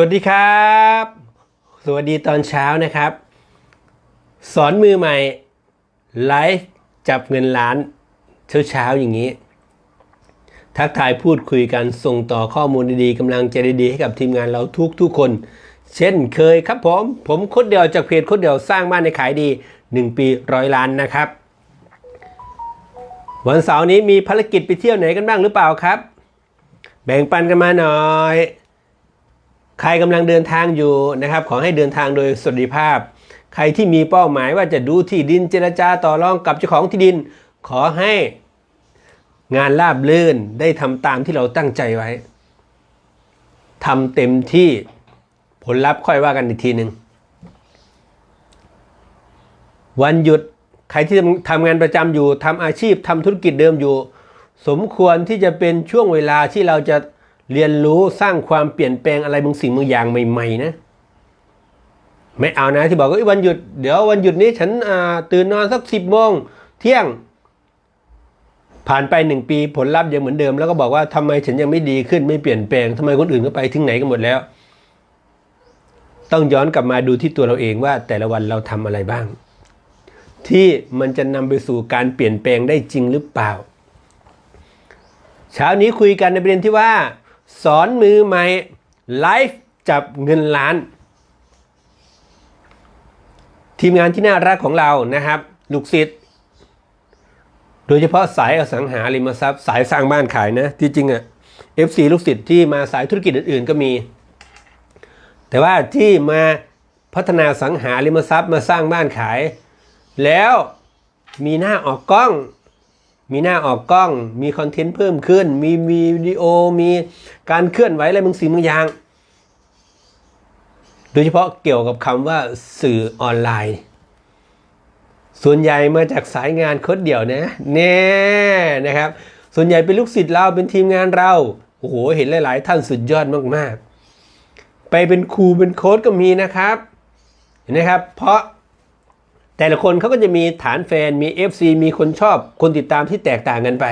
วัสดีครับ สวัสดีตอนเช้านะครับ สอนมือใหม่ไลฟ์จับเงินล้านเช้าเช้าอย่างนี้ ทักทายพูดคุยกันส่งต่อข้อมูลดีๆกำลังใจดีๆให้กับทีมงานเราทุกทุกๆคน เช่นเคยครับผม ผมคดเดียวจากเพจคดเดียวสร้างบ้านในขายดี 1 ปีร้อยล้านนะครับ วันเสาร์นี้มีภารกิจไปเที่ยวไหนกันบ้างหรือเปล่าครับ แบ่งปันกันมาหน่อย ใครกำลังเดินทางอยู่นะครับ ขอให้เดินทางโดยสวัสดิภาพ ใครที่มีเป้าหมายว่าจะดูที่ดินเจรจาต่อรองกับเจ้าของที่ดิน ขอให้งานราบลื่นได้ทำตามที่เราตั้งใจไว้ทำเต็มที่ผลลัพธ์ค่อยว่ากันอีกทีหนึ่งวันหยุดใครที่ทำงานประจำอยู่ทำอาชีพทำธุรกิจเดิมอยู่ สมควรที่จะเป็นช่วงเวลาที่เราจะ เรียนรู้สร้างความเปลี่ยนแปลงอะไรบางสิ่งบางอย่างใหม่ๆนะ ไม่เอานะที่บอกว่าวันหยุดเดี๋ยววันหยุดนี้ฉันตื่นนอนสักสิบโมงเที่ยง ผ่านไปหนึ่งปีผลลัพธ์ยังเหมือนเดิม แล้วก็บอกว่าทำไมฉันยังไม่ดีขึ้นไม่เปลี่ยนแปลงทำไมคนอื่นก็ไปถึงไหนกันหมดแล้ว ต้องย้อนกลับมาดูที่ตัวเราเองว่าแต่ละวันเราทำอะไรบ้าง ที่มันจะนำไปสู่การเปลี่ยนแปลงได้จริงหรือเปล่า เช้านี้คุยกันในประเด็นที่ว่า สอนมือใหม่ไลฟ์จับเงินล้าน ทีมงานที่น่ารักของเรานะครับ ลูกศิษย์โดยเฉพาะสายอสังหาริมทรัพย์สายสร้างบ้านขายนะ ที่จริงอะ FC ลูกศิษย์ที่มาสายธุรกิจอื่นๆก็มี แต่ว่าที่มาพัฒนาสังหาริมทรัพย์มาสร้างบ้านขาย แล้วมีหน้าออกกล้อง มีหน้าออกกล้อง มีคอนเทนต์เพิ่มขึ้น มีมีวิดีโอ มีการเคลื่อนไหวอะไรบางสิ่งบางอย่าง โดยเฉพาะเกี่ยวกับคำว่าสื่อออนไลน์ ส่วนใหญ่มาจากสายงานโค้ดเดี่ยวนะแน่นะครับ ส่วนใหญ่เป็นลูกศิษย์เราเป็นทีมงานเรา โอ้โห เห็นหลาย ๆ ท่านสุดยอดมาก ๆ ไปเป็นครูเป็นโค้ดก็มีนะครับเห็นไหมครับ เพราะ แต่ละคนเขาก็จะมีฐานแฟนมี FC มีคนชอบคนติดตามที่แตกต่างกันไป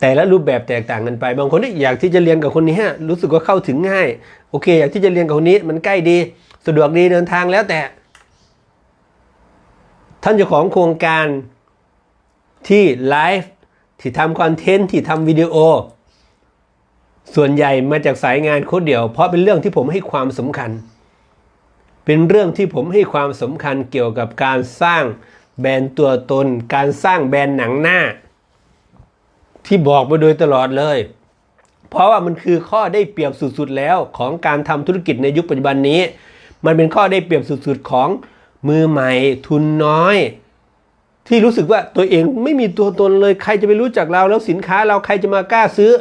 แต่ละรูปแบบแตกต่างกันไป บางคนอยากที่จะเรียนกับคนนี้รู้สึกว่าเข้าถึงง่าย โอเค อยากที่จะเรียนกับคนนี้มันใกล้ดี สะดวกดีเดินทางแล้วแต่ ท่านเจ้าของโครงการที่ไลฟ์ที่ทำคอนเทนต์ที่ทำวิดีโอ ส่วนใหญ่มาจากสายงานโค้ดเดี่ยว เพราะเป็นเรื่องที่ผมให้ความสำคัญ เป็นเรื่องที่ผมให้ความสำคัญเกี่ยวกับการสร้างแบรนด์ตัวตน การสร้างแบรนด์หนังหน้า ที่บอกมาโดยตลอดเลย เพราะว่ามันคือข้อได้เปรียบสุดๆแล้วของการทำธุรกิจในยุคปัจจุบันนี้ มันเป็นข้อได้เปรียบสุดๆของมือใหม่ทุนน้อย ที่รู้สึกว่าตัวเองไม่มีตัวตนเลยใครจะไปรู้จักเราแล้วสินค้าเราใครจะมากล้าซื้อ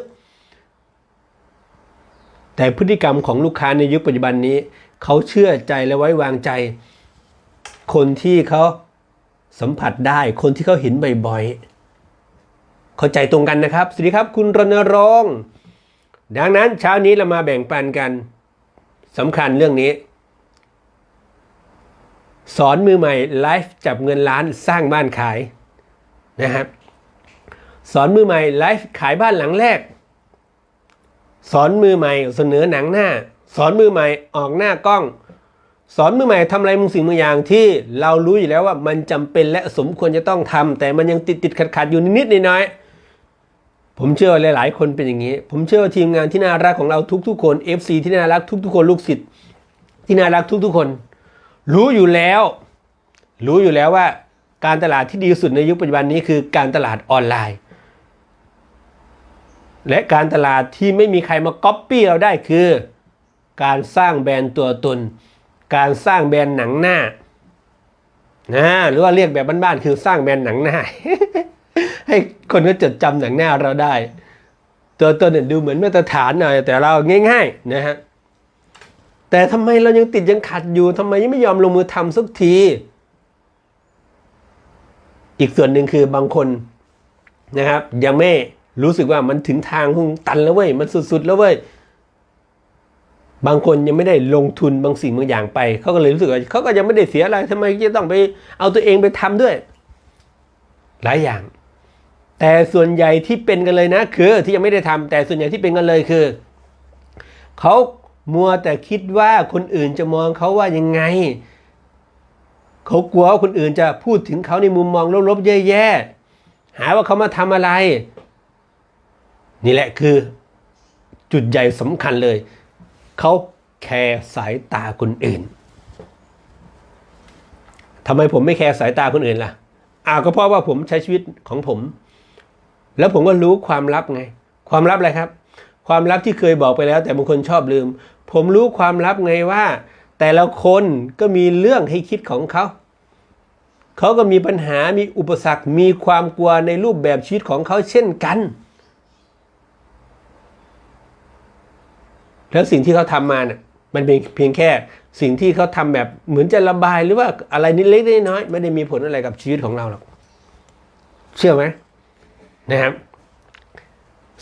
แต่พฤติกรรมของลูกค้าในยุคปัจจุบันนี้ เขาเชื่อใจและไว้วางใจ คนที่เขาสัมผัสได้ คนที่เขาเห็นบ่อยๆ เข้าใจตรงกันนะครับ สวัสดีครับคุณรณรงค์ดังนั้นเช้านี้เรามาแบ่งปันกันสำคัญเรื่องนี้ สอนมือใหม่ไลฟ์จับเงินล้านสร้างบ้านขายนะครับสอนมือใหม่ไลฟ์ขายบ้านหลังแรก สอนมือใหม่เสนอหนังหน้า สอนมือใหม่ออกหน้ากล้อง สอนมือใหม่ทำอะไรบางสิ่งบางอย่างที่เรารู้อยู่แล้วว่ามันจำเป็นและสมควรจะต้องทำแต่มันยังติดติดขัดขัดๆอยู่นิดๆน้อยๆผมเชื่อว่าหลาย ๆ คนเป็นอย่างนี้ ผมเชื่อว่าทีมงานที่น่ารักของเราทุก ๆ คน FC ที่น่ารักทุก ๆ คนลูกศิษย์ที่น่ารักทุก ๆ คน รู้อยู่แล้ว รู้อยู่แล้วว่าการตลาดที่ดีสุดในยุคปัจจุบันนี้คือการตลาดออนไลน์ และการตลาดที่ไม่มีใครมาก๊อปปี้เราได้คือ การสร้างแบรนด์ตัวตน การสร้างแบรนด์หนังหน้านะหรือว่าเรียกแบบบ้านๆคือสร้างแบรนด์หนังหน้า ให้คนก็จดจำหนังหน้าเราได้ ตัวตนเนี่ยดูเหมือนมาตรฐานหน่อยแต่เราง่าย ๆ นะฮะแต่ทำไมเรายังติดยังขัดอยู่ทำไมยังไม่ยอมลงมือทำสักที อีกส่วนหนึ่งคือบางคนนะครับ ยังไม่รู้สึกว่ามันถึงทางหุ้งตันแล้วเว้ยมันสุดๆแล้วเว้ย บางคนยังไม่ได้ลงทุนบางสิ่งบางอย่างไป เขาก็เลยรู้สึกว่าเขาก็ยังไม่ได้เสียอะไรทำไมจะต้องไปเอาตัวเองไปทำด้วย หลายอย่าง แต่ส่วนใหญ่ที่เป็นกันเลยนะ คือที่ยังไม่ได้ทำแต่ส่วนใหญ่ที่เป็นกันเลยคือเขามัวแต่คิดว่าคนอื่นจะมองเขาว่ายังไงเขากลัวว่าคนอื่นจะพูดถึงเขาในมุมมองลบๆแย่ๆหาว่าเขามาทำอะไร นี่แหละคือ จุดใหญ่สำคัญเลย เขาแคร์สายตาคนอื่นทำไมผมไม่แคร์สายตาคนอื่นล่ะอ้าวก็เพราะว่าผมใช้ชีวิตของผม แล้วผมก็รู้ความลับไง ความลับอะไรครับ ความลับที่เคยบอกไปแล้ว แต่บางคนชอบลืม ผมรู้ความลับไงว่า แต่ละคนก็มีเรื่องให้คิดของเขาเขาก็มีปัญหามีอุปสรรค มีความกลัวในรูปแบบชีวิตของเขาเช่นกัน แล้วสิ่งที่เขาทำมาเนี่ยมันเป็นเพียงแค่สิ่งที่เขาทำแบบเหมือนจะระบายหรือว่าอะไรนิดเล็กนิดน้อยไม่ได้มีผลอะไรกับชีวิตของเราหรอกเชื่อไหมนะครับ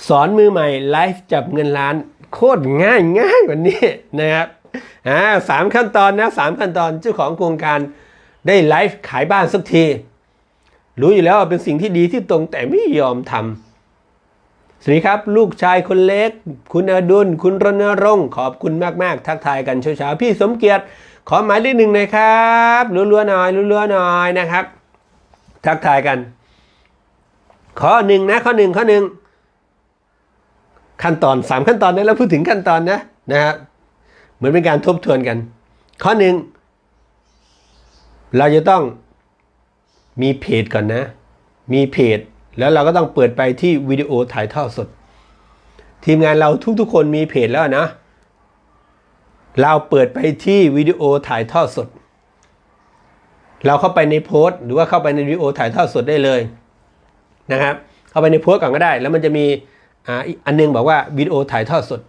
สอนมือใหม่ไลฟ์จับเงินล้าน โคตรง่ายง่ายวันนี้นะครับอ่าสามขั้นตอนนะสามขั้นตอนเจ้าของโครงการได้ไลฟ์ขายบ้านสักที รู้อยู่แล้วว่าเป็นสิ่งที่ดีที่ตรงแต่ไม่ยอมทำ สวัสดีครับ ลูกชายคนเล็ก คุณอดุลคุณรณรงค์ขอบคุณมาก ๆ ทักทายกันเช้าๆพี่สมเกียรติ ขอหมายเลขหนึ่งหน่อยครับรัวๆหน่อยรัวๆหน่อยนะครับ ทักทายกัน ข้อหนึ่งนะข้อหนึ่งข้อหนึ่งขั้นตอนสามขั้นตอนนี้เราพูดถึงขั้นตอนนะนะครับเหมือนเป็นการทบทวนกัน ข้อหนึ่งเราจะต้องมีเพจก่อนนะ มีเพจ แล้วเราก็ต้องเปิดไปที่วิดีโอถ่ายทอดสด ทีมงานเราทุกๆคนมีเพจแล้วนะ เราเปิดไปที่วิดีโอถ่ายทอดสด เราเข้าไปในโพสต์หรือว่าเข้าไปในวิดีโอถ่ายทอดสดได้เลยนะครับ เข้าไปในโพสต์ก่อนก็ได้ แล้วมันจะมีอันนึงบอกว่าวิดีโอถ่ายทอดสด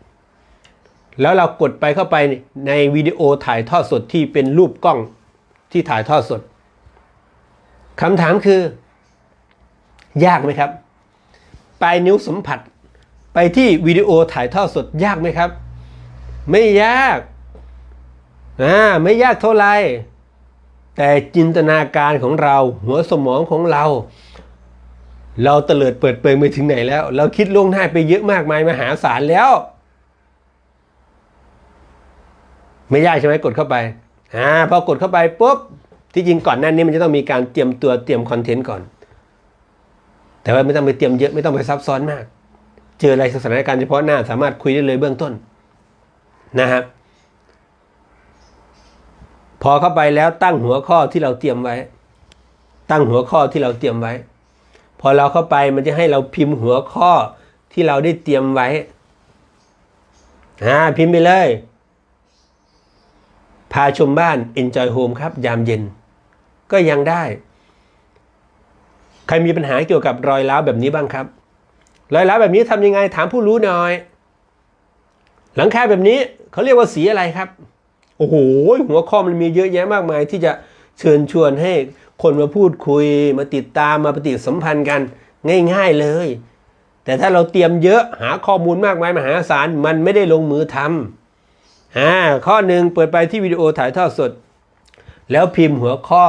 แล้วเรากดไปเข้าไปในวิดีโอถ่ายทอดสดที่เป็นรูปกล้องที่ถ่ายทอดสดคำถามคือ ยากไหมครับ ปลายนิ้วสัมผัส ไปที่วิดีโอถ่ายทอดสดยากไหมครับ ไม่ยากอ่าไม่ยากเท่าไหร่แต่จินตนาการของเราหัวสมองของเรา เราเตลิดเปิดเปิงไปถึงไหนแล้ว เราคิดล่วงหน้าไปเยอะมากมายมหาศาลแล้ว ไม่ยากใช่ไหมกดเข้าไปอ่าพอกดเข้าไปปุ๊บที่จริงก่อนหน้านี้มันจะต้องมีการเตรียมตัวเตรียมคอนเทนต์ก่อน แต่ว่าไม่ต้องไปเตรียมเยอะไม่ต้องไปซับซ้อนมาก เจออะไรสถานการณ์เฉพาะหน้าสามารถคุยได้เลยเบื้องต้นนะครับพอเข้าไปแล้วตั้งหัวข้อที่เราเตรียมไว้ ตั้งหัวข้อที่เราเตรียมไว้ พอเราเข้าไปมันจะให้เราพิมพ์หัวข้อที่เราได้เตรียมไว้อ่าพิมพ์ไปเลย พาชมบ้าน Enjoy Home ครับ ยามเย็น ก็ยังได้ ใครมีปัญหาเกี่ยวกับรอยร้าวแบบนี้บ้างครับ รอยร้าวแบบนี้ทำยังไงถามผู้รู้หน่อย หลังคาแบบนี้เขาเรียกว่าสีอะไรครับ โอ้โหหัวข้อมันมีเยอะแยะมากมาย ที่จะเชิญชวนให้คนมาพูดคุย มาติดตามมาปฏิสัมพันธ์กันง่าย ๆเลย แต่ถ้าเราเตรียมเยอะหาข้อมูลมากมายมหาศาลมันไม่ได้ลงมือทำอ่าข้อหนึ่งเปิดไปที่วิดีโอถ่ายทอดสด แล้วพิมพ์หัวข้อ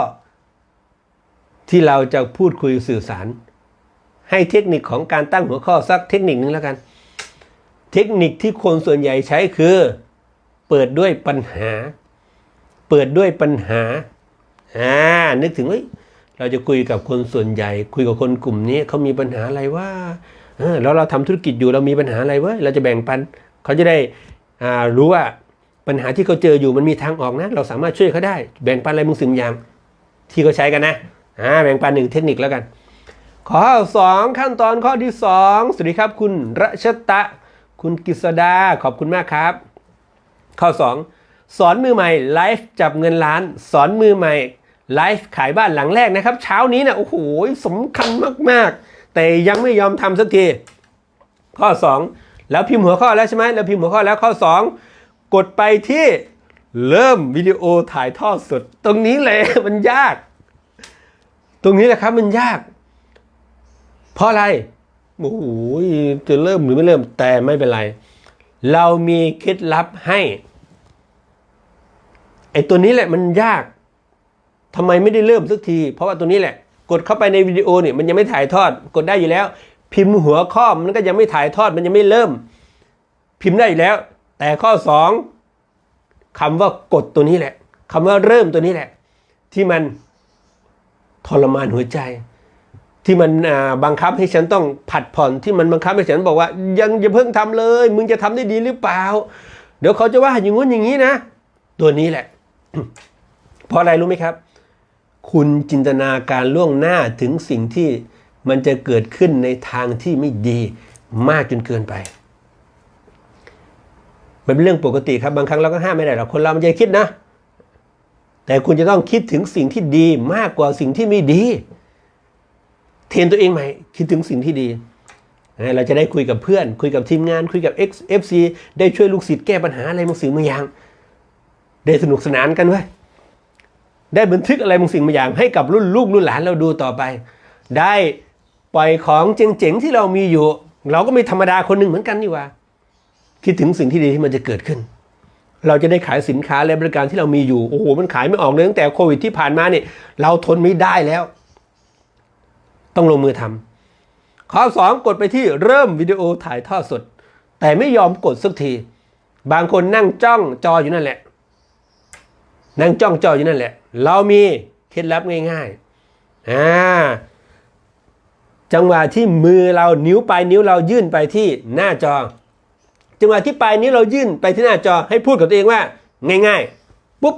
ที่เราจะพูดคุยสื่อสาร ให้เทคนิคของการตั้งหัวข้อสักเทคนิคนึงแล้วกัน เทคนิคที่คนส่วนใหญ่ใช้คือ เปิดด้วยปัญหา เปิดด้วยปัญหาอ่านึกถึงเฮ้ยเราจะคุยกับคนส่วนใหญ่ คุยกับคนกลุ่มนี้เขามีปัญหาอะไรว่าเออแล้วเราทำธุรกิจอยู่เรามีปัญหาอะไรเว้ยเราจะแบ่งปันเขาจะได้อ่ารู้ว่าปัญหาที่เขาเจออยู่มันมีทางออกนะ เราสามารถช่วยเขาได้ แบ่งปันอะไรบางสิ่งอย่าง ที่เขาใช้กันนะ อ่าแบ่งปันหนึ่งเทคนิคแล้วกัน ข้อสองขั้นตอนข้อที่สองสวัสดีครับ คุณรัชตะ คุณกิษดาขอบคุณมากครับ ข้อ2สอนมือใหม่ไลฟ์จับเงินล้าน สอนมือใหม่ไลฟ์ขายบ้านหลังแรกนะครับ เช้านี้นะโอ้โหสำคัญมากๆ แต่ยังไม่ยอมทำสักทีข้อ 2 แล้วพิมพ์หัวข้อแล้วใช่ไหมแล้วพิมพ์หัวข้อแล้วข้อ 2 กดไปที่เริ่มวิดีโอถ่ายทอดสด ตรงนี้เลยมันยาก ตรงนี้แหละครับมันยาก เพราะอะไรโอ้โหจะเริ่มหรือไม่เริ่มแต่ไม่เป็นไร เรามีเคล็ดลับให้ไอ้ตัวนี้แหละมันยากทำไมไม่ได้เริ่มสักที เพราะว่าตัวนี้แหละ กดเข้าไปในวิดีโอเนี่ยมันยังไม่ถ่ายทอด กดได้อยู่แล้ว พิมพ์หัวข้อมันก็ยังไม่ถ่ายทอดมันยังไม่เริ่ม พิมพ์ได้อยู่แล้ว แต่ข้อสองคำว่ากดตัวนี้แหละคำว่าเริ่มตัวนี้แหละ ที่มัน ทรมานหัวใจ ที่มันบังคับให้ฉันต้องผัดผ่อนที่มันบังคับให้ฉันบอกว่า ยังอย่าเพิ่งทำเลย มึงจะทำได้ดีหรือเปล่า เดี๋ยวเขาจะว่าอย่างงู้นอย่างนี้นะ ตัวนี้แหละ เพราะอะไรรู้ไหมครับ คุณจินตนาการล่วงหน้าถึงสิ่งที่มันจะเกิดขึ้นในทางที่ไม่ดีมากจนเกินไป มันเป็นเรื่องปกติครับบางครั้งเราก็ห้ามไม่ได้หรอกคนเรามันจะคิดนะ แต่คุณจะต้องคิดถึงสิ่งที่ดีมากกว่าสิ่งที่ไม่ดี เทนตัวเองใหม่ คิดถึงสิ่งที่ดี เราจะได้คุยกับเพื่อน คุยกับทีมงาน คุยกับ XFC ได้ช่วยลูกศิษย์แก้ปัญหาอะไรบางสิ่งบางอย่าง ได้สนุกสนานกันเว้ยได้บันทึกอะไรบางสิ่งบางอย่าง ให้กับรุ่นลูกรุ่นหลานเราดูต่อไป ได้ปล่อยของเจ๋งๆที่เรามีอยู่ เราก็ไม่ธรรมดาคนหนึ่งเหมือนกันนี่ว่า คิดถึงสิ่งที่ดีที่มันจะเกิดขึ้น เราจะได้ขายสินค้าและบริการที่เรามีอยู่โอ้โหมันขายไม่ออกเลยตั้งแต่โควิดที่ผ่านมาเนี่ยเราทนไม่ได้แล้ว ต้องลงมือทำข้อสองกดไปที่เริ่มวิดีโอถ่ายทอดสด แต่ไม่ยอมกดสักที บางคนนั่งจ้องจออยู่นั่นแหละ นั่งจ้องจออยู่นั่นแหละ เรามีเคล็ดลับง่ายๆอ่าจังหวะที่มือเรานิ้วปลายนิ้วเรายื่นไปที่หน้าจอ จังหวะที่ปลายนิ้เรายื่นไปที่หน้าจอให้พูดกับตัวเองว่า ง่าย ๆ ปุ๊บ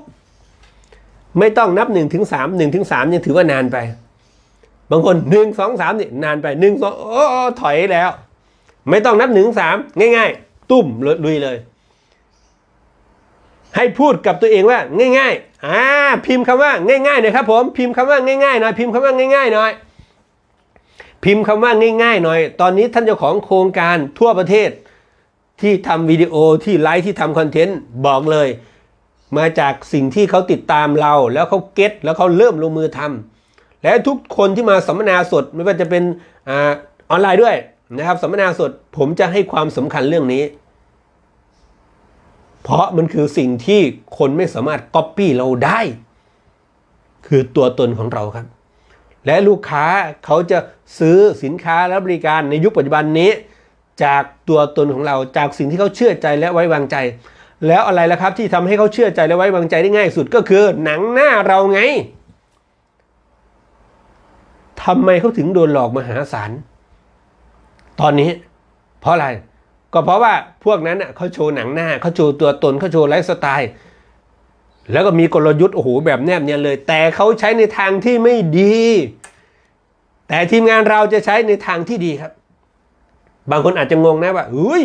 ไม่ต้องนับ1นถึงสามหนึ่งถึงสามยังถือว่านานไป บางคนหนึ่งสองสามนี่นานไปหนึ่งสองโอ้ถอยแล้ว ไม่ต้องนับหนึ่งสามง่าย ๆ ตุ้มลุยเลย ให้พูดกับตัวเองว่า ง่าย ๆ อ่า พิมพ์คำว่าง่ายๆหน่อยครับ ผมพิมพ์คำว่าง่ายๆหน่อยพิมพ์คำว่าง่ายๆหน่อยพิมพ์คำว่าง่ายๆหน่อย ตอนนี้ท่านเจ้าของโครงการทั่วประเทศ ที่ทำวิดีโอที่ไลฟ์ที่ทำคอนเทนต์บอกเลย มาจากสิ่งที่เขาติดตามเรา แล้วเขาเก็ตแล้วเขาเริ่มลงมือทำและทุกคนที่มาสัมมนาสดไม่ว่าจะเป็นอออนไลน์ด้วยนะครับสัมมนาสดผมจะให้ความสำคัญเรื่องนี้ เพราะมันคือสิ่งที่คนไม่สามารถก๊อปปี้เราได้ คือตัวตนของเราครับ และลูกค้าเขาจะซื้อสินค้าและบริการในยุคปัจจุบันนี้ จากตัวตนของเราจากสิ่งที่เขาเชื่อใจและไว้วางใจ แล้วอะไรล่ะครับที่ทำให้เขาเชื่อใจและไว้วางใจได้ง่ายสุดก็คือหนังหน้าเราไงทำไมเขาถึงโดนหลอกมหาศาลตอนนี้ เพราะอะไรก็เพราะว่าพวกนั้นน่ะเขาโชว์หนังหน้าเขาโชว์ตัวตนเขาโชว์ไลฟ์สไตล์ แล้วก็มีกลยุทธ์โอ้โหแบบแนบเนียนเลย แต่เขาใช้ในทางที่ไม่ดี แต่ทีมงานเราจะใช้ในทางที่ดีครับ บางคนอาจจะงงนะว่าอุ้ย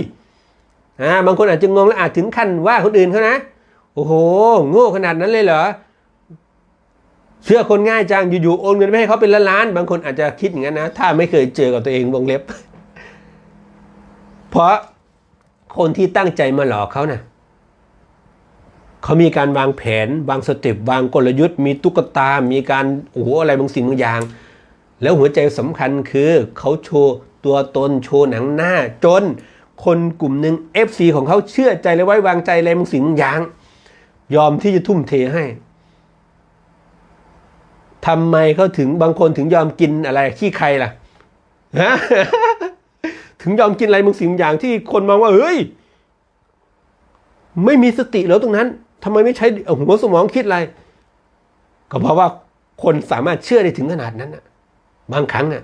อ่าบางคนอาจจะงงและอาจถึงขั้นว่าคนอื่นเขานะ โอ้โห โง่ขนาดนั้นเลยเหรอ เชื่อคนง่ายจังอยู่ๆโอนเงินไปให้เขาเป็นล้านๆบางคนอาจจะคิดอย่างนั้นนะ ถ้าไม่เคยเจอกับตัวเองวงเล็บ เพราะคนที่ตั้งใจมาหลอกเขานะ่ะเขามีการวางแผน วางสเต็ปวางกลยุทธ์มีตุ๊กตา มีการโอ้โหอะไรบางสิ่งบางอย่าง แล้วหัวใจสำคัญคือเขาโชว์ ตัวตนโชว์หนังหน้าจน คนกลุ่มหนึ่ง FC ของเขาเชื่อใจและไว้วางใจอะไรบางสิ่งอย่าง ยอมที่จะทุ่มเทให้ทำไมเขาถึงบางคนถึงยอมกินอะไรขี้ใครล่ะฮะถึงยอมกินอะไรบางสิ่งอย่างที่คนมองว่าเฮ้ย ไม่มีสติแล้วตรงนั้นทำไมไม่ใช้หัวสมองคิดอะไร ก็เพราะว่าคนสามารถเชื่อได้ถึงขนาดนั้นนะบางครั้งอะ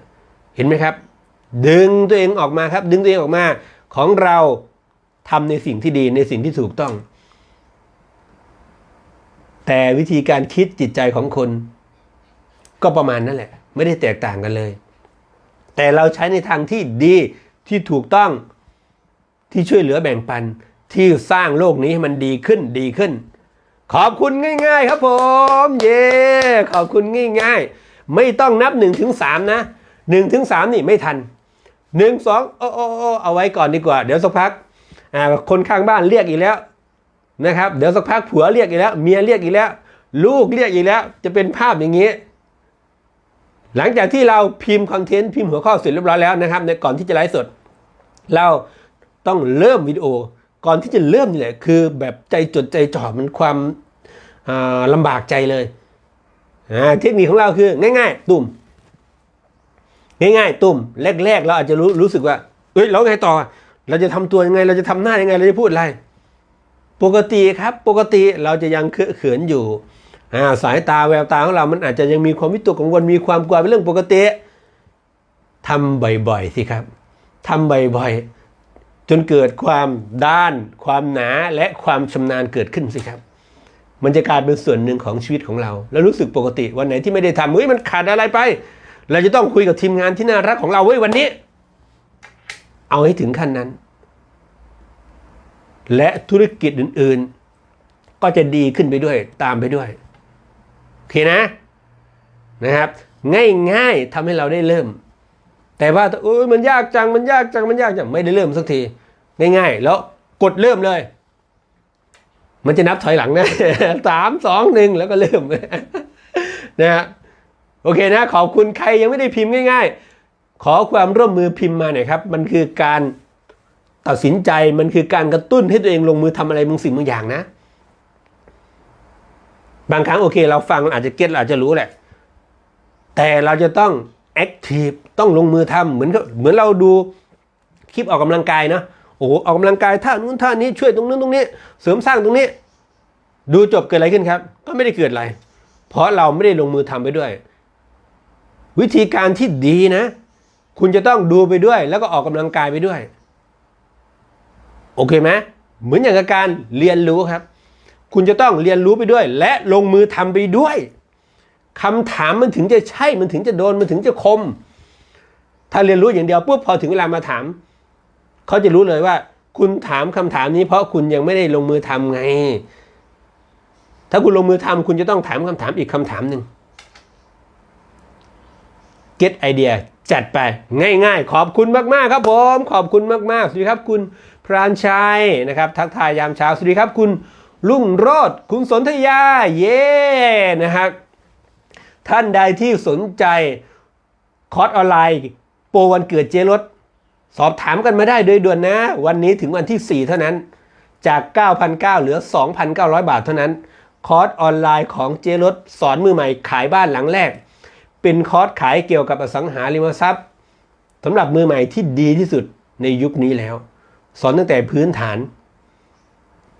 เห็นไหมครับ ดึงตัวเองออกมาครับ ดึงตัวเองออกมาของเราทำในสิ่งที่ดีในสิ่งที่ถูกต้อง แต่วิธีการคิดจิตใจของคน ก็ประมาณนั่นแหละ ไม่ได้แตกต่างกันเลย แต่เราใช้ในทางที่ดีที่ถูกต้องที่ช่วยเหลือแบ่งปันที่สร้างโลกนี้ให้มันดีขึ้นดีขึ้น ขอบคุณง่าย ๆ ครับผม เย่ขอบคุณง่าย ๆ ไม่ต้องนับ1นถึงสนะ1นถึงสนี่ไม่ทัน 1 2โอ้โอ้โอ้เอาไว้ก่อนดีกว่า เดี๋ยวสักพักอ่าคนข้างบ้านเรียกอีกแล้วนะครับ เดี๋ยวสักพักผัวเรียกอีกแล้ว เมียเรียกอีกแล้ว ลูกเรียกอีกแล้ว จะเป็นภาพอย่างนี้ หลังจากที่เราพิมพ์คอนเทนต์พิมพ์หัวข้อเสร็จเรียบร้อยแล้วนะครับ ในก่อนที่จะไลฟ์สด เราต้องเริ่มวิดีโอ ก่อนที่จะเริ่มนี่แหละคือแบบใจจดใจจ่อมันความลำบากใจเลยเทคนิคของเราคือง่าย ๆ ตุ่ม ง่ายๆตุ่มแรกๆเราอาจจะรู้รู้สึกว่าเอ้ยแล้วไงต่อ เราจะทำตัวยังไง เราจะทำหน้ายังไงเราจะพูดอะไร ปกติครับ ปกติเราจะยังเคอะเขินอยู่อ่าสายตาแววตาของเรามันอาจจะยังมีความวิตกกังวลมีความกลัวเป็นเรื่องปกติทำบ่อยๆสิครับทำบ่อยๆจนเกิดความด้าน ความหนาและความชำนาญเกิดขึ้นสิครับ มันจะกลายเป็นส่วนหนึ่งของชีวิตของเรา แล้วรู้สึกปกติวันไหนที่ไม่ได้ทำเฮ้ยมันขาดอะไรไป เราจะต้องคุยกับทีมงานที่น่ารักของเราเว้ยวันนี้ เอาให้ถึงขั้นนั้น และธุรกิจอื่น ๆ ก็จะดีขึ้นไปด้วยตามไปด้วยโอเคนะนะครับ ง่ายๆทำให้เราได้เริ่ม แต่ว่าโอ้ยมันยากจังมันยากจังมันยากจังไม่ได้เริ่มสักที ง่ายๆ แล้วกดเริ่มเลย มันจะนับถอยหลังนะสามสองหนึ่งแล้วก็เริ่มนะฮะ โอเคนะ ขอบคุณใครยังไม่ได้พิมพ์ง่าย ๆ ขอความร่วมมือพิมพ์มาหน่อยครับ มันคือการตัดสินใจ มันคือการกระตุ้นให้ตัวเองลงมือทำอะไรบางสิ่งบางอย่างนะ บางครั้งโอเค เราฟังอาจจะเก็ตอาจจะรู้แหละ แต่เราจะต้องแอคทีฟต้องลงมือทำเหมือนเหมือนเราดูคลิปออกกำลังกายเนาะโอ้ออกกำลังกายท่านู้นท่านี้ช่วยตรงนู้นตรงนี้ เสริมสร้างตรงนี้ ดูจบเกิดอะไรขึ้นครับ ก็ไม่ได้เกิดอะไร เพราะเราไม่ได้ลงมือทำไปด้วย วิธีการที่ดีนะ คุณจะต้องดูไปด้วย แล้วก็ออกกำลังกายไปด้วย โอเคไหมเหมือนอย่างการเรียนรู้ครับ คุณจะต้องเรียนรู้ไปด้วย และลงมือทำไปด้วยคำถามมันถึงจะใช่มันถึงจะโดนมันถึงจะคม ถ้าเรียนรู้อย่างเดียวปุ๊บพอถึงเวลามาถาม เขาจะรู้เลยว่า คุณถามคำถามนี้ เพราะคุณยังไม่ได้ลงมือทำไง ถ้าคุณลงมือทำคุณจะต้องถามคำถามอีกคำถามหนึ่ง get ไอเดียจัดไปง่ายๆ ขอบคุณมากๆครับผม ขอบคุณมากๆ สวัสดีครับคุณพรานชัยนะครับ ทักทายยามเช้า สวัสดีครับคุณลุงโรดคุณสนธยา เย่นะครับท่านใดที่สนใจคอร์สออนไลน์ โปรวันเกิดเจรถสอบถามกันมาได้โดยด่วนนะ วันนี้ถึงวันที่ 4 เท่านั้น จาก 9,900 เหลือ 2,900 บาทเท่านั้น คอร์สออนไลน์ของเจรถสอนมือใหม่ขายบ้านหลังแรก เป็นคอร์สขายเกี่ยวกับอสังหาริมทรัพย์สำหรับมือใหม่ที่ดีที่สุดในยุคนี้แล้ว สอนตั้งแต่พื้นฐาน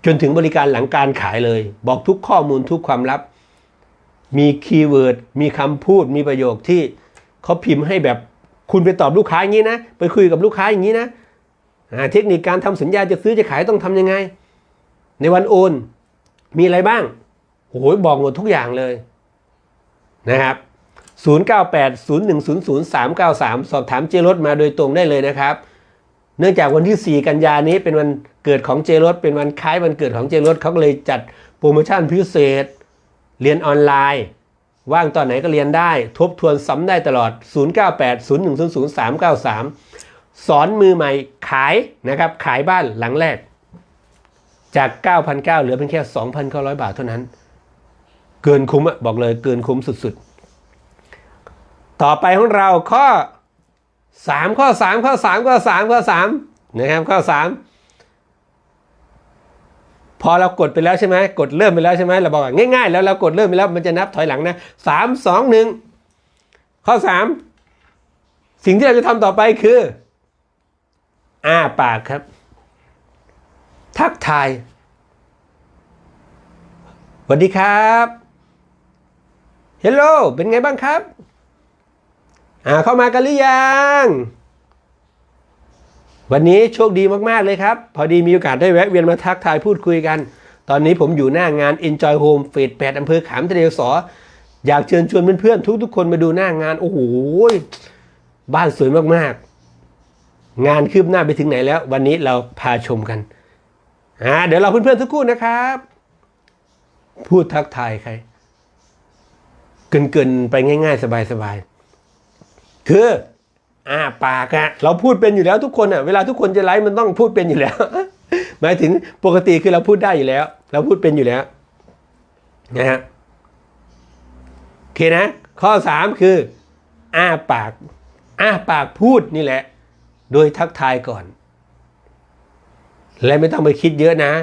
จนถึงบริการหลังการขายเลย บอกทุกข้อมูลทุกความลับ มีคีย์เวิร์ดมีคำพูดมีประโยคที่เขาพิมพ์ให้แบบคุณไปตอบลูกค้าอย่างนี้นะ ไปคุยกับลูกค้าอย่างนี้นะเทคนิคการทำสัญญาจะซื้อจะขายต้องทำยังไง ในวันโอน มีอะไรบ้างโอ้โหบอกหมดทุกอย่างเลยนะครับ 0980100393 สอบถามเจรถมาโดยตรงได้เลยนะครับ เนื่องจากวันที่ 4 กันยานี้เป็นวันเกิดของเจรถเป็นวันคล้ายวันเกิดของเจรถเขาก็เลยจัดโปรโมชั่นพิเศษ เรียนออนไลน์ ว่างตอนไหนก็เรียนได้ ทบทวนซ้ำได้ตลอด 0980100393 สอนมือใหม่ขายนะครับ ขายบ้านหลังแรก จาก 9,900เหลือเพียงแค่ 2,900 บาทเท่านั้น เกินคุ้มอะบอกเลยเกินคุ้มสุดๆ ต่อไปของเราข้อ 3 ข้อ 3 ข้อ 3 ข้อ 3 ข้อ 3 นะครับ ข้อ 3 พอเรากดไปแล้วใช่ไหมกดเริ่มไปแล้วใช่ไหมเราบอกง่ายๆ แล้วเรากดเริ่มไปแล้วมันจะนับถอยหลังนะสามสองหนึ่งข้อสามสิ่งที่เราจะทำต่อไปคืออ้าปากครับ ทักทายสวัสดีครับ เฮลโล เป็นไงบ้างครับ อ่าเข้ามากันหรือยัง วันนี้โชคดีมาก ๆ เลยครับ พอดีมีโอกาสได้แวะเวียนมาทักทายพูดคุยกัน ตอนนี้ผมอยู่หน้างาน Enjoy Home เฟส8อำเภอขามทะเลสอ อยากเชิญชวนเพื่อนๆทุกๆ คนมาดูหน้างาน โอ้โห บ้านสวยมากๆ งานคืบหน้าไปถึงไหนแล้ว วันนี้เราพาชมกันอ่าเดี๋ยวเราเพื่อนๆทุกคู่นะครับ พูดทักทายใคร เกินๆไปง่าย ๆ สบายๆ คืออ่าปากอะเราพูดเป็นอยู่แล้วทุกคนอะเวลาทุกคนจะไลฟ์มันต้องพูดเป็นอยู่แล้ว หมายถึงปกติคือเราพูดได้อยู่แล้ว เราพูดเป็นอยู่แล้วนะฮะโอเคนะ ข้อสามคือ อ้าปาก อ้าปากพูดนี่แหละ โดยทักทายก่อน และไม่ต้องไปคิดเยอะนะ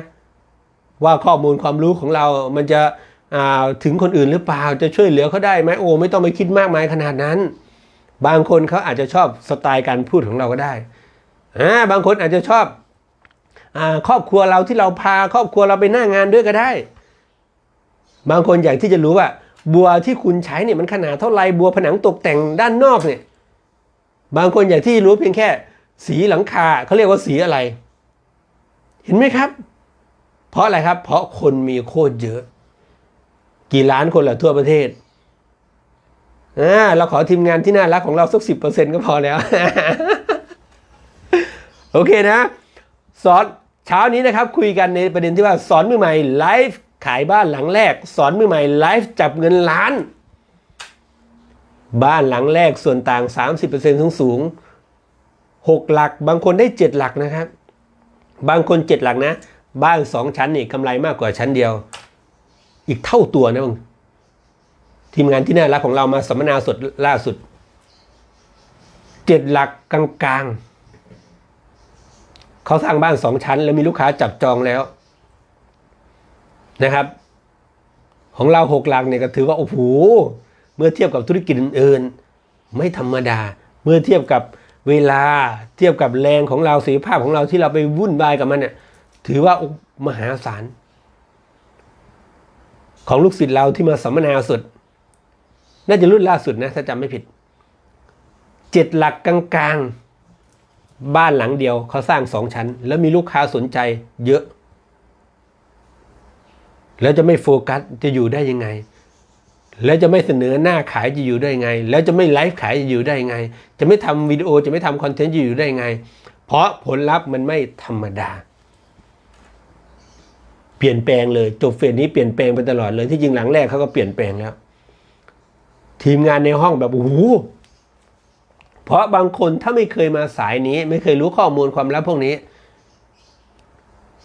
ว่าข้อมูลความรู้ของเรามันจะอ่าถึงคนอื่นหรือเปล่าจะช่วยเหลือเขาได้ไหมโอ้ไม่ต้องไปคิดมากมายขนาดนั้น บางคนเขาอาจจะชอบสไตล์การพูดของเราก็ได้อ่าบางคนอาจจะชอบอ่าครอบครัวเราที่เราพาครอบครัวเราไปหน้างานด้วยก็ได้ บางคนอยากที่จะรู้ว่า บัวที่คุณใช้เนี่ยมันขนาดเท่าไรบัวผนังตกแต่งด้านนอกเนี่ย บางคนอยากที่รู้เพียงแค่ สีหลังคาเขาเรียกว่าสีอะไร เห็นไหมครับ เพราะอะไรครับ เพราะคนมีโคตรเยอะ กี่ล้านคนละทั่วประเทศ อ่าเราขอทีมงานที่น่ารักของเราสักสิบเปอร์เซ็นก็พอแล้ว โอเคนะ สอนเช้านี้นะครับ คุยกันในประเด็นที่ว่าสอนมือใหม่ไลฟ์ขายบ้านหลังแรก สอนมือใหม่ไลฟ์จับเงินล้าน บ้านหลังแรกส่วนต่าง 30%สูงสูงหกหลัก บางคนได้เจ็ดหลักนะครับ บางคนเจ็ดหลักนะ บ้านสองชั้นนี่กำไรมากกว่าชั้นเดียว อีกเท่าตัวนะบาง ทีมงานที่น่ารักของเรามาสัมมนาสดล่าสุด เจ็ดหลักกลางๆเขาสร้างบ้านสองชั้น แล้วมีลูกค้าจับจองแล้วนะครับ ของเราหกหลักเนี่ยก็ถือว่าโอ้โหเมื่อเทียบกับธุรกิจอื่นๆ ไม่ธรรมดา เมื่อเทียบกับเวลาเทียบกับแรงของเราศักยภาพของเราที่เราไปวุ่นวายกับมันเนี่ยถือว่าโอ้มหาศาลของลูกศิษย์เราที่มาสัมมนาสุด น่าจะรุ่นล่าสุดนะถ้าจำไม่ผิดเจ็ดหลักกลางๆ บ้านหลังเดียวเขาสร้างสองชั้น แล้วมีลูกค้าสนใจเยอะ แล้วจะไม่โฟกัสจะอยู่ได้ยังไง แล้วจะไม่เสนอหน้าขายจะอยู่ได้ไง แล้วจะไม่ไลฟ์ขายจะอยู่ได้ไง จะไม่ทำวิดีโอจะไม่ทำคอนเทนต์จะอยู่ได้ไง เพราะผลลัพธ์มันไม่ธรรมดา เปลี่ยนแปลงเลยจบเฟสนี้เปลี่ยนแปลงไปตลอดเลยที่จริงหลังแรกเขาก็เปลี่ยนแปลงแล้ว ทีมงานในห้องแบบโอ้โหเพราะบางคนถ้าไม่เคยมาสายนี้ ไม่เคยรู้ข้อมูลความลับพวกนี้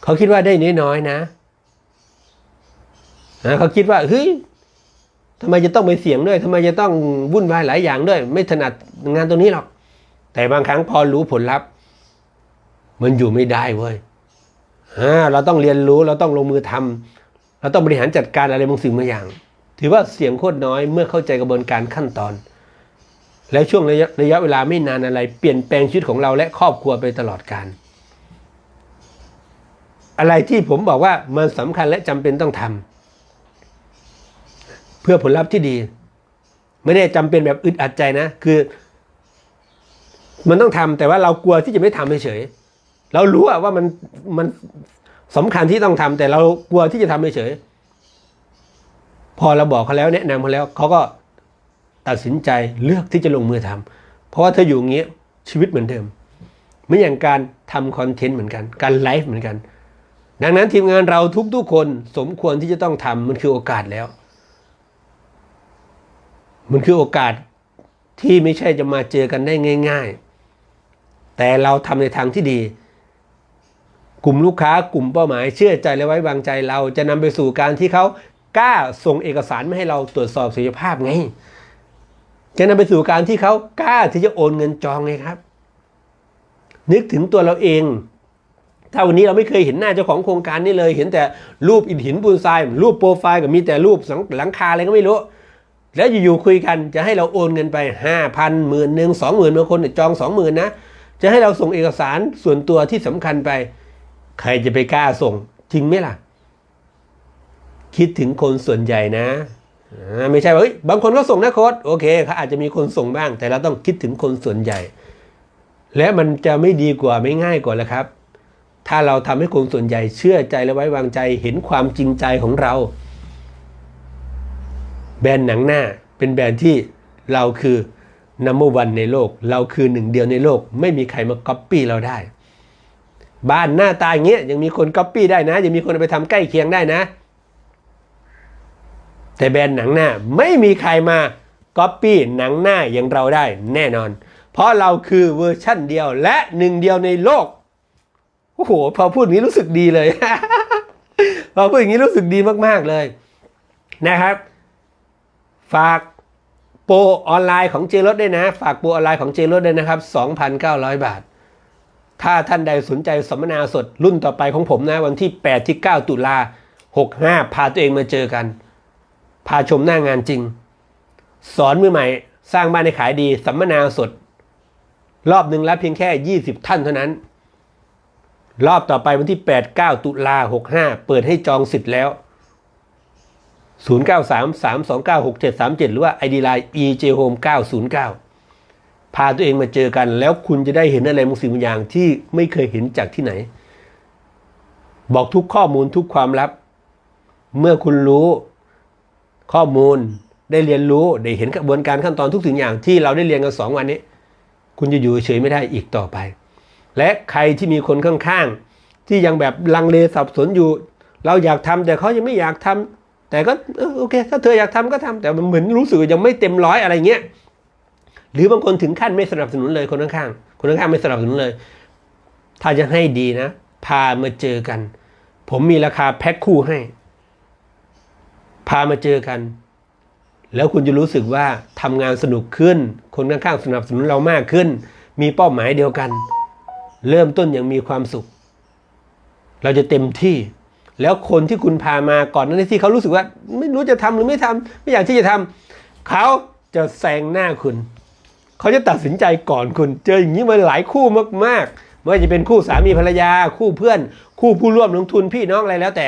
เขาคิดว่าได้น้อยๆนะนะเขาคิดว่าเฮ้ยทำไมจะต้องไปเสี่ยงด้วยทำไมจะต้องวุ่นวายหลายอย่างด้วย ไม่ถนัดงานตรงนี้หรอก แต่บางครั้งพอรู้ผลลัพธ์มันอยู่ไม่ได้เว้ยเราต้องเรียนรู้เราต้องลงมือทำเราต้องบริหารจัดการอะไรบางสิ่งบางอย่าง ถือว่าเสี่ยงโคตรน้อยเมื่อเข้าใจกระบวนการขั้นตอน แล้วช่วงระยะระยะเวลาไม่นานอะไร เปลี่ยนแปลงชีวิตของเราและครอบครัวไปตลอดการ อะไรที่ผมบอกว่ามันสำคัญและจำเป็นต้องทำเพื่อผลลัพธ์ที่ดี ไม่ได้จำเป็นแบบอึดอัดใจนะ คือ มันต้องทำแต่ว่าเรากลัวที่จะไม่ทำเฉยๆเรารู้ว่ามันมันสำคัญที่ต้องทำแต่เรากลัวที่จะทำเฉย พอเราบอกเขาแล้วแนะนำเขาแล้วเขาก็ตัดสินใจเลือกที่จะลงมือทำเพราะว่าถ้าอยู่อย่างนี้ชีวิตเหมือนเดิมเหมือนอย่างการทำคอนเทนต์เหมือนกัน การไลฟ์เหมือนกัน ดังนั้นทีมงานเราทุกๆคนสมควรที่จะต้องทำมันคือโอกาสแล้ว มันคือโอกาสที่ไม่ใช่จะมาเจอกันได้ง่าย ๆ แต่เราทำในทางที่ดี กลุ่มลูกค้ากลุ่มเป้าหมายเชื่อใจและไว้วางใจเราจะนำไปสู่การที่เขา กล้าส่งเอกสารมาให้เราตรวจสอบศักยภาพไงจะนำไปสู่การที่เขากล้าที่จะโอนเงินจองไงครับ นึกถึงตัวเราเอง ถ้าวันนี้เราไม่เคยเห็นหน้าเจ้าของโครงการนี่เลย เห็นแต่รูปอิฐหินปูนทรายรูปโปรไฟล์กับมีแต่รูปหลังคาอะไรก็ไม่รู้ แล้วอยู่ๆคุยกันจะให้เราโอนเงินไปห้าพันหมื่นหนึ่งสองหมื่นบางคนจองสองหมื่นนะจะให้เราส่งเอกสารส่วนตัวที่สำคัญไป ใครจะไปกล้าส่งจริงไหมล่ะ คิดถึงคนส่วนใหญ่นะไม่ใช่ว่าเฮ้ยบางคนก็ส่งนะโค้ดโอเคเขาอาจจะมีคนส่งบ้าง แต่เราต้องคิดถึงคนส่วนใหญ่ และมันจะไม่ดีกว่าไม่ง่ายกว่าแล้วครับ ถ้าเราทำให้คนส่วนใหญ่เชื่อใจและไว้วางใจเห็นความจริงใจของเรา แบรนด์หนังหน้าเป็นแบรนด์ที่เราคือ number one ในโลก เราคือหนึ่งเดียวในโลก ไม่มีใครมาก๊อปปี้เราได้ บ้านหน้าตาอย่างเงี้ยยังมีคนก๊อปปี้ได้นะ ยังมีคนไปทำใกล้เคียงได้นะ แต่แบรนด์หนังหน้าไม่มีใครมาก๊อปปี้หนังหน้าอย่างเราได้แน่นอน เพราะเราคือเวอร์ชั่นเดียวและหนึ่งเดียวในโลก โอ้โห พอพูดอย่างนี้รู้สึกดีเลย พอพูดอย่างนี้รู้สึกดีมากๆเลยนะครับ ฝากโปรออนไลน์ของเจรถด้วยนะ ฝากโปรออนไลน์ของเจรถด้วยนะครับ 2,900 บาท ถ้าท่านใดสนใจสัมมนาสดรุ่นต่อไปของผมนะ วันที่ 8 ที่ 9 ตุลา65 พาตัวเองมาเจอกัน พาชมหน้างานจริง สอนมือใหม่ สร้างบ้านให้ขายดี สัมมนาสด รอบหนึ่งแล้วเพียงแค่ 20 ท่านเท่านั้น รอบต่อไปวันที่ 8 9 ตุลา65 เปิดให้จองสิทธิ์แล้ว 093 329 6737 หรือว่า ID Line EJ Home 909 พาตัวเองมาเจอกัน แล้วคุณจะได้เห็นอะไรบางสิ่งบางอย่างที่ไม่เคยเห็นจากที่ไหน บอกทุกข้อมูลทุกความลับ เมื่อคุณรู้ ข้อมูลได้เรียนรู้ได้เห็นกระบวนการขั้นตอนทุกสิ่งอย่างที่เราได้เรียนกันสองวันนี้ คุณจะอยู่เฉยไม่ได้อีกต่อไป และใครที่มีคนข้างๆ ที่ยังแบบลังเลสับสนอยู่ เราอยากทำแต่เขายังไม่อยากทำแต่ก็โอเค ถ้าเธออยากทำก็ทำแต่มันเหมือนรู้สึกยังไม่เต็มร้อยอะไรเงี้ยหรือบางคนถึงขั้นไม่สนับสนุนเลยคนข้างๆคนข้างๆไม่สนับสนุนเลย ถ้าจะให้ดีนะ พามาเจอกัน ผมมีราคาแพ็คคู่ให้ พามาเจอกัน แล้วคุณจะรู้สึกว่าทำงานสนุกขึ้น คนข้างๆสนับสนุนเรามากขึ้น มีเป้าหมายเดียวกัน เริ่มต้นอย่างมีความสุข เราจะเต็มที่ แล้วคนที่คุณพามาก่อนนั้นที่เขารู้สึกว่า ไม่รู้จะทำหรือไม่ทำไม่อยากที่จะทำเขาจะแซงหน้าคุณ เขาจะตัดสินใจก่อนคุณ เจออย่างนี้มาหลายคู่มากๆไม่ว่าจะเป็นคู่สามีภรรยา คู่เพื่อน คู่ผู้ร่วมลงทุนพี่น้องอะไรแล้วแต่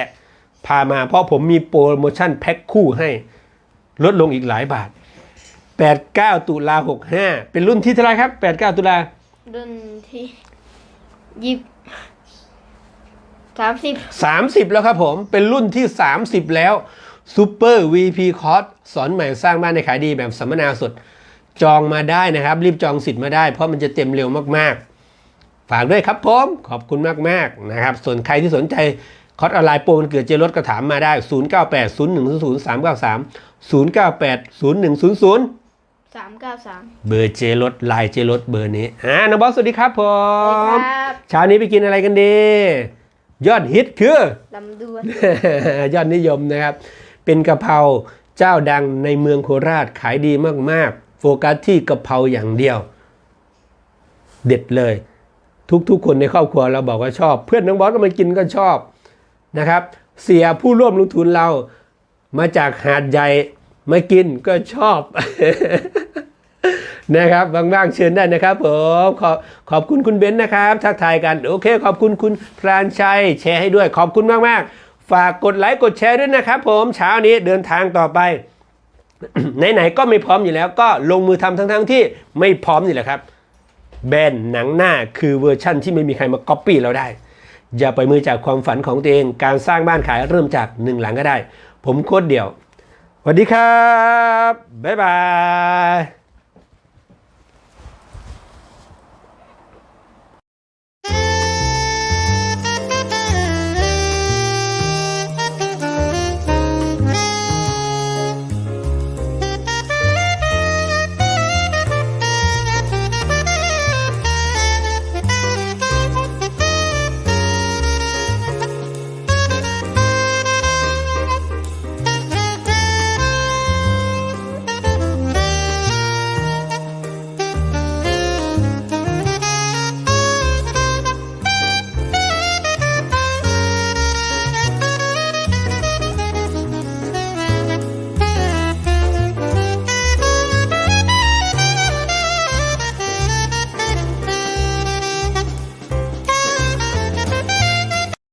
พามาเพราะผมมีโปรโมชั่นแพ็คคู่ให้ลดลงอีกหลายบาท 89 ตุลา 65 เป็นรุ่นที่เท่าไหรครับ 89 ตุลา รุ่นที่ยี่สามสิบ30แล้วครับผม เป็นรุ่นที่ 30 แล้ว Super VP Course สอนใหม่สร้างบ้านในขายดีแบบสัมมนาสดจองมาได้นะครับ รีบจองสิทธิ์มาได้ เพราะมันจะเต็มเร็วมากๆ ฝากด้วยครับผม ขอบคุณมากๆนะครับ ส่วนใครที่สนใจ คอร์สออนไลน์โปรมันเกิดเจรถก็ถามมาได้ 098 0100 393 098 0100สามเก้าสามเบอร์เจรถไลน์เจรถเบอร์นี้อ่าน้องบอสสวัสดีครับผคมรับเช้านี้ไปกินอะไรกันดี ยอดฮิตคือลำดวน ยอดนิยมนะครับ เป็นกะเพราเจ้าดังในเมืองโคราชขายดีมากๆ โฟกัสที่กะเพราอย่างเดียว เด็ดเลย ทุกๆคนในครอบครัวเราบอกว่าชอบ เพื่อนน้องบอสก็มากินก็ชอบ นะครับ เสียผู้ร่วมลงทุนเรามาจากหาดใหญ่มากินก็ชอบนะครับว่างๆเชิญได้นะครับผมขอบขอบคุณคุณเบนซ์นะครับ ทักทายกัน โอเค ขอบคุณคุณพรานชัย แชร์ให้ด้วย ขอบคุณมากๆ ฝากกดไลค์กดแชร์ด้วยนะครับผมเช้านี้เดินทางต่อไป ไหนๆก็ไม่พร้อมอยู่แล้ว ก็ลงมือทำทั้งๆที่ไม่พร้อมนี่แหละครับ แบรนด์หนังหน้าคือเวอร์ชั่นที่ไม่มีใครมาก๊อปปี้เราได้ อย่าไปล่อยมือจากความฝันของตัวเอง การสร้างบ้านขายเริ่มจากหนึ่งหลังก็ได้ ผมโคตรเดี่ยวสวัสดีครับ บ๊ายบาย